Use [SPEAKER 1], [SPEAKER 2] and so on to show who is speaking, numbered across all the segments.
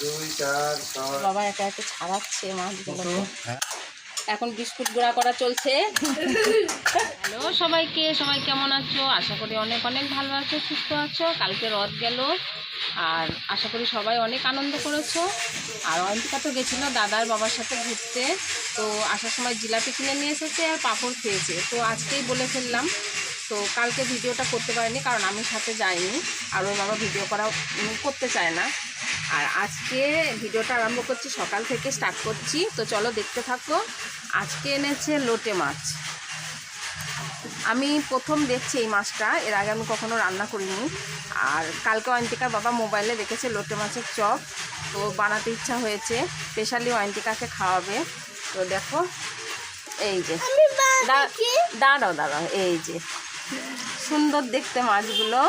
[SPEAKER 1] দুই চার ছয়
[SPEAKER 2] বাবা একা একা ছাড়াচ্ছে মাছগুলোকে।
[SPEAKER 1] হ্যাঁ।
[SPEAKER 2] এখন বিস্কুট গুঁড়া করা চলছে। হ্যালো সবাইকে সবাই কেমন আছো? আশা করি অনেক অনেক ভালো আছো সুস্থ আছো। কালকে রথ গেল আর আশা করি সবাই অনেক আনন্দ করেছ। আর অন্তিকা তো গেছিল দাদার বাবার সাথে ঘুরতে। তো আসার সময় জিলাপি কিনে নিয়ে এসেছে আর পাঁপড় খেয়েছে। তো আজকেই বলে ফেললাম তো কালকে ভিডিওটা করতে পারিনি কারণ আমি সাথে যাইনি। আর ওর বাবা ভিডিও করা করতে চায় না। আর আজকে ভিডিওটা আরম্ভ করছি সকাল থেকে স্টার্ট করছি। তো চলো দেখতে থাকো আজকে এনেছে লোটে মাছ। আমি প্রথম দেখছি এই মাছটা এর আগে আমি কখনো রান্না করিনি। আর কালকে অয়ন্তিকার বাবা মোবাইলে দেখেছে লোটে মাছের চপ তো বানাতে ইচ্ছা হয়েছে। স্পেশালি অয়ন্তিকাকে খাওয়াবে। তো দেখো এই যে। দাঁড়াও দাঁড়াও এই যে। সুন্দর দেখতে মাছগুলো।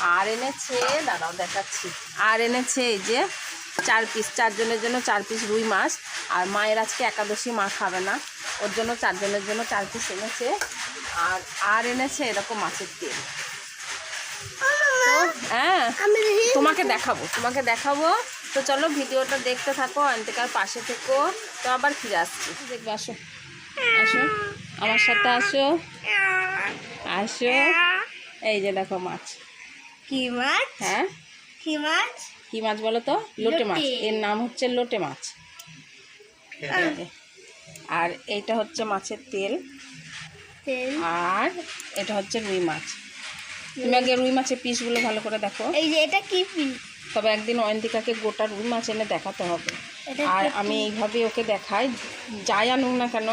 [SPEAKER 2] আর এনেছে, দাঁড়াও দেখাচ্ছি। আর এনেছে এই যে চার পিস চারজনের জন্য চার পিস রুই মাছ। আর মায়ের আজকে একাদশী, মা খাবে না। ওর জন্য চারজনের জন্য চার পিস এনেছে। আর আর এনেছে এরকম মাছের তেল। হ্যাঁ তোমাকে দেখাবো তোমাকে দেখাবো। তো চলো ভিডিওটা দেখতে থাকো, অন্তিকার পাশে থেকো। তো আবার ফিরে আসছি। দেখবে, আসো। আসো। আমার সাথে আসো। আসো। এই যে দেখো মাছ।
[SPEAKER 3] কি মাছ?
[SPEAKER 2] হ্যাঁ?
[SPEAKER 3] কি মাছ?
[SPEAKER 2] কি মাছ বলো তো? লোটে মাছ। এর নাম হচ্ছে লোটে মাছ। আর এইটা হচ্ছে মাছের তেল।
[SPEAKER 3] তেল।
[SPEAKER 2] আর এটা হচ্ছে রুই মাছ। তুমি আগে রুই মাছের পিসগুলো ভালো করে দেখো।
[SPEAKER 3] এই যে এটা কি পিস?
[SPEAKER 2] তবে একদিন অয়ন্তিকাকে গোটা রুই মাছ এনে দেখাতে হবে। আর আমি এইভাবে ওকে দেখাই। যাই আনুক না কেন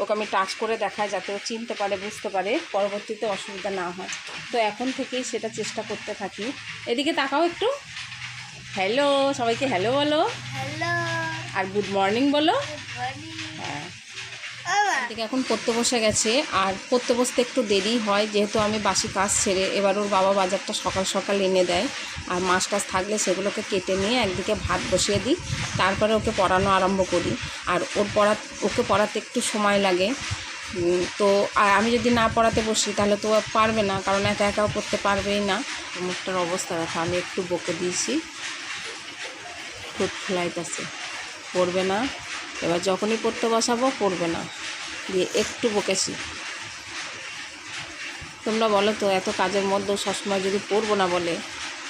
[SPEAKER 2] ওকে আমি টাচ করে দেখাই যাতে ও চিনতে পারে বুঝতে পারে পরবর্তীতে অসুবিধা না হয়। তো এখন থেকেই সেটা চেষ্টা করতে থাকি। এদিকে তাকাও একটু। হ্যালো সবাইকে হ্যালো বলো।
[SPEAKER 3] হ্যালো
[SPEAKER 2] আর গুড মর্নিং বলো। হ্যাঁ। এদিকে এখন পড়তে বসে গেছে, আর পড়তে বসতে একটু দেরি হয়, যেহেতু আমি বাসি কাজ ছেড়ে এবার ওর বাবা বাজারটা সকাল সকাল এনে দেয়, আর মাছ টাছ থাকলে সেগুলোকে কেটে নিয়ে একদিকে ভাত বসিয়ে দিই, তারপরে ওকে পড়ানো আরম্ভ করি, আর ওর পড়া, ওকে পড়াতে একটু সময় লাগে তো আর আমি যদি না পড়াতে বসি, তাহলে তো পারবে না, কারণ একা একাও করতে পারবেই না। মুখটার অবস্থা দেখো, আমি একটু বকে দিয়েছি। ঠোঁট ফ্লাইতেছে পড়বে না। এবার যখনই পড়তে বসাবো, পড়বে না। দিয়ে একটু বকেছি। তোমরা বলো তো, এত কাজের মধ্যেও সবসময় যদি পড়ব না বলে,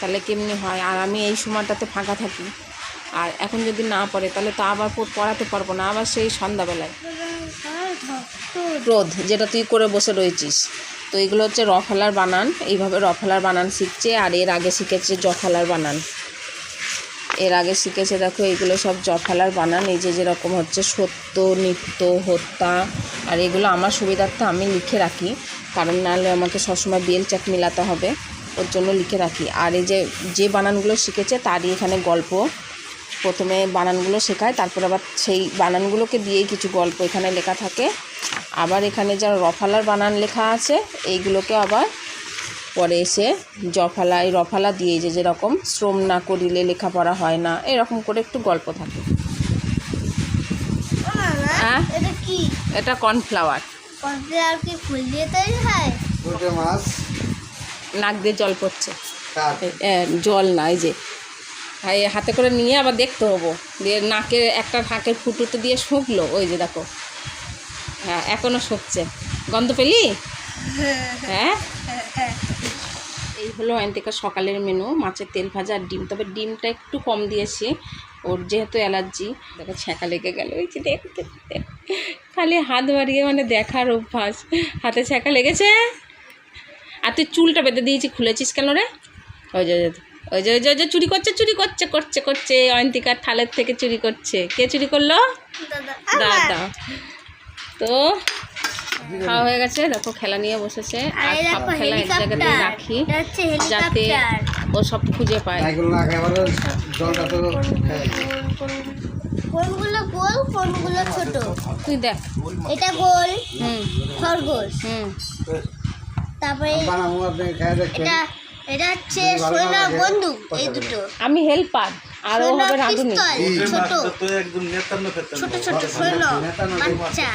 [SPEAKER 2] তাহলে কেমনি হয়? আর আমি এই সময়টাতে ফাঁকা থাকি। আর এখন যদি না পড়ে, তাহলে তো আবার পড়াতে পারব না, আবার সেই সন্ধ্যাবেলায়। রোদ, যেটা তুই করে বসে রয়েছিস। তো এগুলো হচ্ছে রফালার বানান। এইভাবে রফালার বানান শিখছে, আর এর আগে শিখেছে জফালার বানান। এর আগে শিখেছে, দেখো এগুলো সব জফালার বানান, এই যে যেরকম হচ্ছে সত্য, নিত্য, হত্যা, আর এগুলো আমার সুবিধার্থে আমি লিখে রাখি, কারণ নাহলে আমাকে সবসময় বেল চাক মিলাতে হবে, ওর জন্য লিখে রাখি। আর এই যে যে বানানগুলো শিখেছে তারই এখানে গল্প, প্রথমে বানানগুলো শেখায়, তারপর আবার সেই বানানগুলোকে দিয়েই কিছু গল্প এখানে লেখা থাকে। আবার এখানে যা রফালার বানান লেখা আছে, এইগুলোকে আবার পরে এসে জফালা এই রফালা দিয়ে যে যেরকম শ্রম না করিলে লেখাপড়া হয় না এরকম করে একটু গল্প থাকে। হ্যাঁ?
[SPEAKER 3] এটা কি?
[SPEAKER 2] এটা কর্নফ্লাওয়ার।
[SPEAKER 3] কর্নফ্লাওয়ার কি ফুল দিয়ে তৈরি হয়?
[SPEAKER 1] মাছ?
[SPEAKER 2] নাক দিয়ে জল পড়ছে। জল না এই যে। এই হাতে করে নিয়ে আবার দেখতে হব। দিয়ে নাকের একটা নাকের ফুটুতে দিয়ে শুকলো ওই যে দেখো। হ্যাঁ এখনও শুকছে। গন্ধ পেলি? হ্যাঁ। এই হলো অ্যান্টিকার সকালের মেনু মাছের তেল ভাজা আর ডিম। তবে ডিমটা একটু কম দিয়েছি ওর যেহেতু অ্যালার্জি দেখো ছ্যাঁকা লেগে গেল ওই যে দেখ দেখ, দেখ। খালি হাত বাড়িয়ে মানে দেখার অভ্যাস। হাতে ছ্যাঁকা লেগেছে? আর তুই চুলটা বেঁধে দিয়েছি খুলেছিস কেন রে? ওই যে ওই যে ওই যে ওই যে চুরি করছে চুরি করছে করছে করছে অয়ন্তিকার থালের থেকে চুরি করছে। কে চুরি করল?
[SPEAKER 3] দাদা
[SPEAKER 2] দাদা। তো খাওয়া হয়ে গেছে দেখো খেলা নিয়ে বসেছে।
[SPEAKER 3] আর
[SPEAKER 2] আর সব খেলা এক জায়গাতে রাখি যাতে ও সব খুঁজে পায়।
[SPEAKER 1] খাই।
[SPEAKER 3] কোনগুলো গোল কোনগুলো ছোট?
[SPEAKER 2] তুই দেখ।
[SPEAKER 3] এটা গোল
[SPEAKER 2] হুম।
[SPEAKER 3] খরগোশ।
[SPEAKER 2] হুম।
[SPEAKER 3] তারপরে এটা এটা হচ্ছে সোনা বন্দুক এই দুটো।
[SPEAKER 2] আমি হেল্পার আর ও
[SPEAKER 3] সোনা
[SPEAKER 2] হবে রাঁধুনি।
[SPEAKER 3] ছোট। ছোট ছোট সৈন্য
[SPEAKER 1] না,
[SPEAKER 3] বাচ্চা।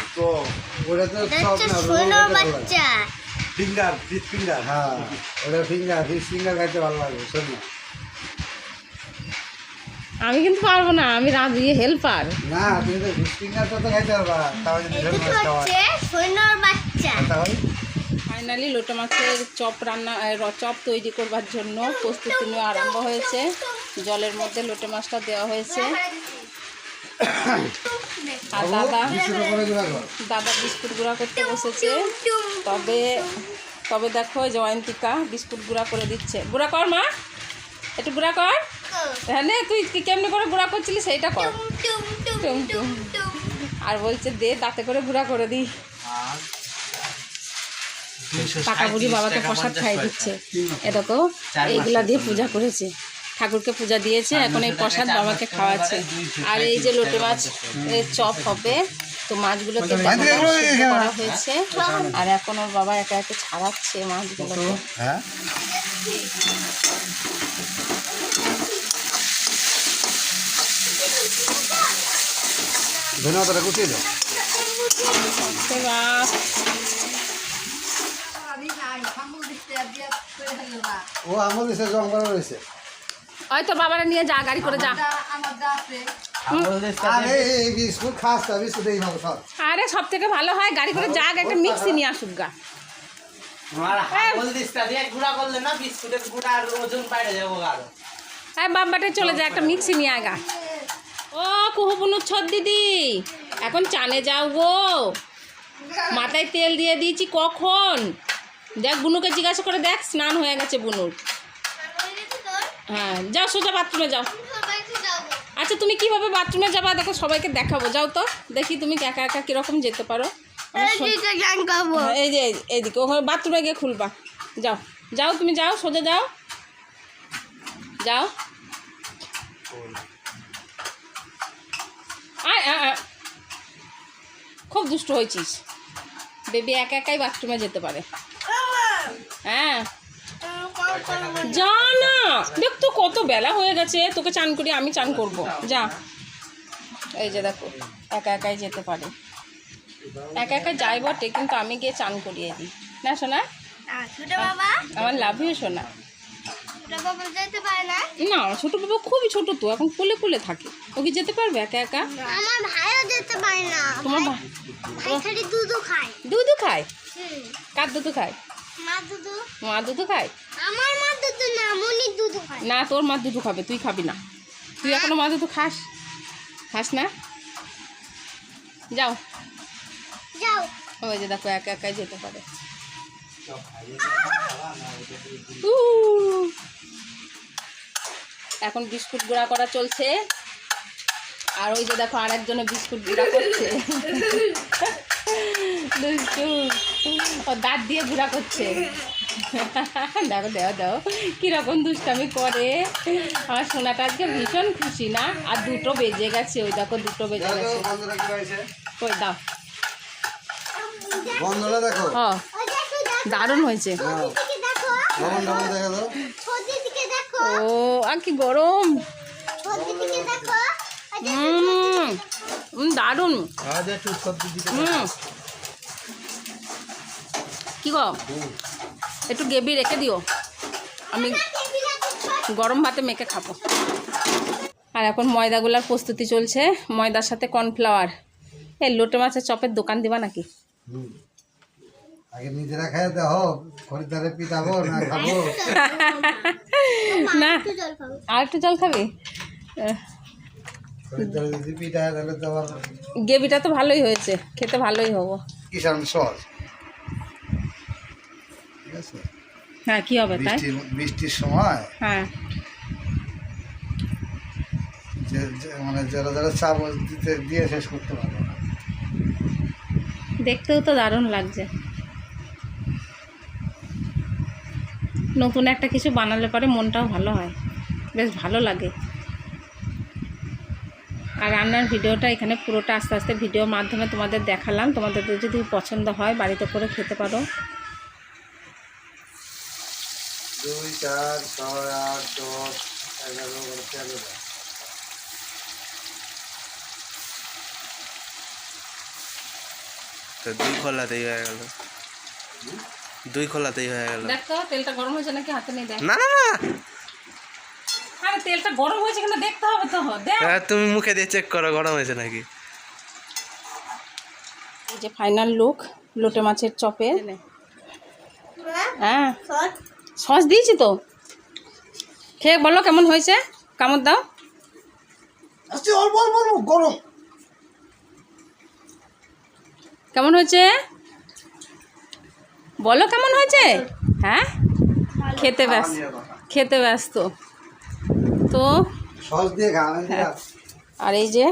[SPEAKER 1] ওটা তো
[SPEAKER 3] এটা হচ্ছে
[SPEAKER 1] না
[SPEAKER 3] সৈন্য
[SPEAKER 1] ওটা ভালো লাগে।
[SPEAKER 3] বাচ্চা।
[SPEAKER 4] Finger finger.
[SPEAKER 1] হ্যাঁ ওটা ফিঙ্গার ফিশ ফিঙ্গার খাইতে ভালো লাগে শোনো।
[SPEAKER 2] আমি কিন্তু পারব না আমি রাত ইয়ে হেল্পার।
[SPEAKER 1] না তুমি তো ফিশ ফিঙ্গারটা তো খাইতে পারবা
[SPEAKER 5] হচ্ছে সৈন্যর বাচ্চা।
[SPEAKER 1] তাহলে?
[SPEAKER 2] ফাইনালি লোটা মাছের চপ রান্না চপ তৈরি করবার জন্য প্রস্তুতি নেওয়া আরম্ভ হয়েছে। জলের মধ্যে লোটে মাছটা দেওয়া হয়েছে। আর দাদা দাদা বিস্কুট গুঁড়া করতে বসেছে। তবে তবে দেখো জয়ন্তিকা বিস্কুট গুঁড়া করে দিচ্ছে। গুঁড়া কর মা একটু গুঁড়া কর। হ্যাঁ নে, তুই কি কেমনি করে গুঁড়া করছিলি সেইটা কর। টুম টুম। আর বলছে দে তাতে করে গুঁড়া করে দিই। কাকা বুড়ি বাবাকে প্রসাদ খাই দিচ্ছে। এ দেখো এইগুলা দিয়ে পূজা করেছে। ঠাকুরকে পূজা দিয়েছে এখন এই প্রসাদ বাবাকে খাওয়াচ্ছে। আর এই যে লোটে মাছ চপ হবে তো মাছগুলোকে করা হয়েছে। আর এখন ওর বাবা একা একা ছাড়াচ্ছে মাছগুলোকে।
[SPEAKER 1] হ্যাঁ। ও আমার দেশে জং করা রয়েছে
[SPEAKER 2] ওই তো বাবারা নিয়ে যা গাড়ি করে যা।
[SPEAKER 1] আরে সব।
[SPEAKER 2] থেকে ভালো হয় গাড়ি করে যা একটা মিক্সি নিয়ে আসুক গা। হ্যাঁ বাবাটা চলে যায় একটা মিক্সি নিয়ে আগা ও কুহুবুনু ছদ দিদি এখন চানে যাও গো। মাথায় তেল দিয়ে দিয়েছি কখন? দেখ বুনুকে জিজ্ঞাসা করে দেখ স্নান হয়ে গেছে বুনুর। হ্যাঁ যাও সোজা বাথরুমে যাও। আচ্ছা তুমি কীভাবে বাথরুমে যাবা? দেখো সবাইকে দেখাবো। যাও তো দেখি তুমি একা একা কীরকম যেতে পারো। হ্যাঁ, এই যে এইদিকে ওখানে বাথরুমে গিয়ে খুলবা। যাও যাও তুমি যাও সোজা যাও। যাও। খুব দুষ্ট হয়েছিস। বেবি একা একাই বাথরুমে যেতে পারে। হ্যাঁ। যা না। দেখ তো কত বেলা হয়ে গেছে। তোকে চান করি আমি চান করব। যা। এই যে দেখো একা একাই যেতে পারে। একা একা যাই বটে কিন্তু আমি গিয়ে চান করিয়ে দিই। না শোনা আমার লাভ ইউ শোনা
[SPEAKER 5] না।
[SPEAKER 2] ছোটো বাবা খুবই ছোট তো এখন কোলে কোলে থাকে। ও কি যেতে পারবে একা একা?
[SPEAKER 5] আমার ভাইও যেতে পারে না।
[SPEAKER 2] তোমার
[SPEAKER 5] ভাই খালি দুধু খায়।
[SPEAKER 2] দুধু খায়? কার দুধু খায়?
[SPEAKER 5] মা দুধু।
[SPEAKER 2] মা দুধু খায়?
[SPEAKER 5] আমার মা দুধু না মনি দুধু খায়।
[SPEAKER 2] না তোর মা দুধু খাবে তুই খাবি না। তুই এখনও মা দুধু খাস? খাস না? যাও।
[SPEAKER 5] যাও।
[SPEAKER 2] ওই যে দেখো একা একাই যেতে পারে। এখন বিস্কুট গুঁড়া করা চলছে। আর ওই যে দেখো আরেকজনে বিস্কুট গুঁড়া করছে। দুষ্টু। ও দাঁত দিয়ে গুঁড়া করছে দেখো দেও দেও কীরকম দুষ্টামি করে আমার সোনাটা আজকে ভীষণ খুশি না আর দুটো বেজে গেছে ওই দেখো দুটো বেজে গেছে
[SPEAKER 1] বন্ধুরা
[SPEAKER 2] ওই দাও
[SPEAKER 1] দেখো
[SPEAKER 2] ও
[SPEAKER 5] ওই দেখো দেখো
[SPEAKER 2] দারুণ হয়েছে
[SPEAKER 1] হ্যাঁ
[SPEAKER 2] ও আর কি গরম
[SPEAKER 5] দেখো
[SPEAKER 2] হুম। কি গো? একটু গ্রেভি রেখে দিও। আমি গরম ভাতে মেখে খাব। আর এখন ময়দাগুলার প্রস্তুতি চলছে। ময়দার সাথে কর্নফ্লাওয়ার। এই লোটে মাছের চপের দোকান দিবা নাকি?
[SPEAKER 1] আগে নিজেরা খাই দেখো খরিদ্দারে পিটাবো না খাব।
[SPEAKER 2] না। আর একটু জল খাবি আহ,
[SPEAKER 1] খরিদ্দারে যদি পিটায় তাহলে তো আবার
[SPEAKER 2] গ্রেভিটা তো ভালোই হয়েছে খেতে ভালোই হব।
[SPEAKER 1] কিষান আছে?
[SPEAKER 2] হ্যাঁ কি হবে তাই?
[SPEAKER 1] বৃষ্টির সময়?
[SPEAKER 2] হ্যাঁ।
[SPEAKER 1] মানে যারা যারা চাপ দিতে দিয়ে শেষ করতে পারবে না।
[SPEAKER 2] দেখতেও তো দারুণ লাগছে। নতুন একটা কিছু বানালে পরে মনটাও ভালো হয়। বেশ ভালো লাগে। আর রান্নার ভিডিওটা এখানে পুরোটা আস্তে আস্তে ভিডিওর মাধ্যমে তোমাদের দেখালাম। তোমাদের যদি পছন্দ হয় বাড়িতে করে খেতে পারো।
[SPEAKER 1] দুই চার ছয় আট দশ এগারো তেরো
[SPEAKER 3] তো দুই খোলাতেই হয়ে গেল। দুই খোলাতেই হয়ে গেল।
[SPEAKER 2] দেখো তেলটা গরম হয়েছে নাকি হাতে নেই দেখ।
[SPEAKER 3] না না না।
[SPEAKER 2] আর তেলটা গরম হয়েছে কিনা দেখতে হবে তো।
[SPEAKER 6] হ্যাঁ তুমি মুখে দিয়ে চেক করো গরম হয়েছে নাকি?
[SPEAKER 2] এই যে ফাইনাল লুক লোটে মাছের চপের হ্যাঁ। সস। দিয়েছি তো। খেয়ে বলো কেমন হয়েছে? কামড় দাও।
[SPEAKER 1] আচ্ছা গরম।
[SPEAKER 2] কেমন হয়েছে? বলো কেমন হয়েছে? হ্যাঁ? খেতে ব্যস্ত। খেতে ব্যস্ত। তো?
[SPEAKER 1] দিলাম।
[SPEAKER 2] আর এই যে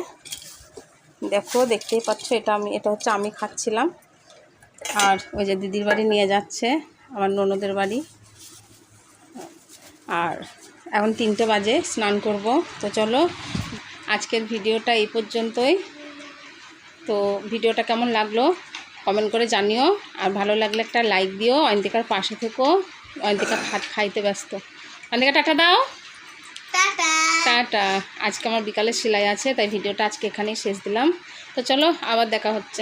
[SPEAKER 2] দেখো দেখতেই পাচ্ছ এটা আমি এটা হচ্ছে আমি খাচ্ছিলাম। আর ওই যে দিদির বাড়ি নিয়ে যাচ্ছে আমার ননদের বাড়ি। আর এখন তিনটে বাজে স্নান করব। তো চলো আজকের ভিডিওটা এই পর্যন্তই। তো ভিডিওটা কেমন লাগল? কমেন্ট করে জানিও। আর ভালো লাগলে একটা লাইক দিও। অয়ন্তিকার পাশে থেকো। অয়ন্তিকা ভাত খাইতে ব্যস্ত। অয়ন্তিকা টাটা দাও। টাটা। আজকে আমার বিকালে সেলাই আছে, তাই ভিডিওটা আজকে এখানেই শেষ দিলাম। তো চলো, আবার দেখা হচ্ছে।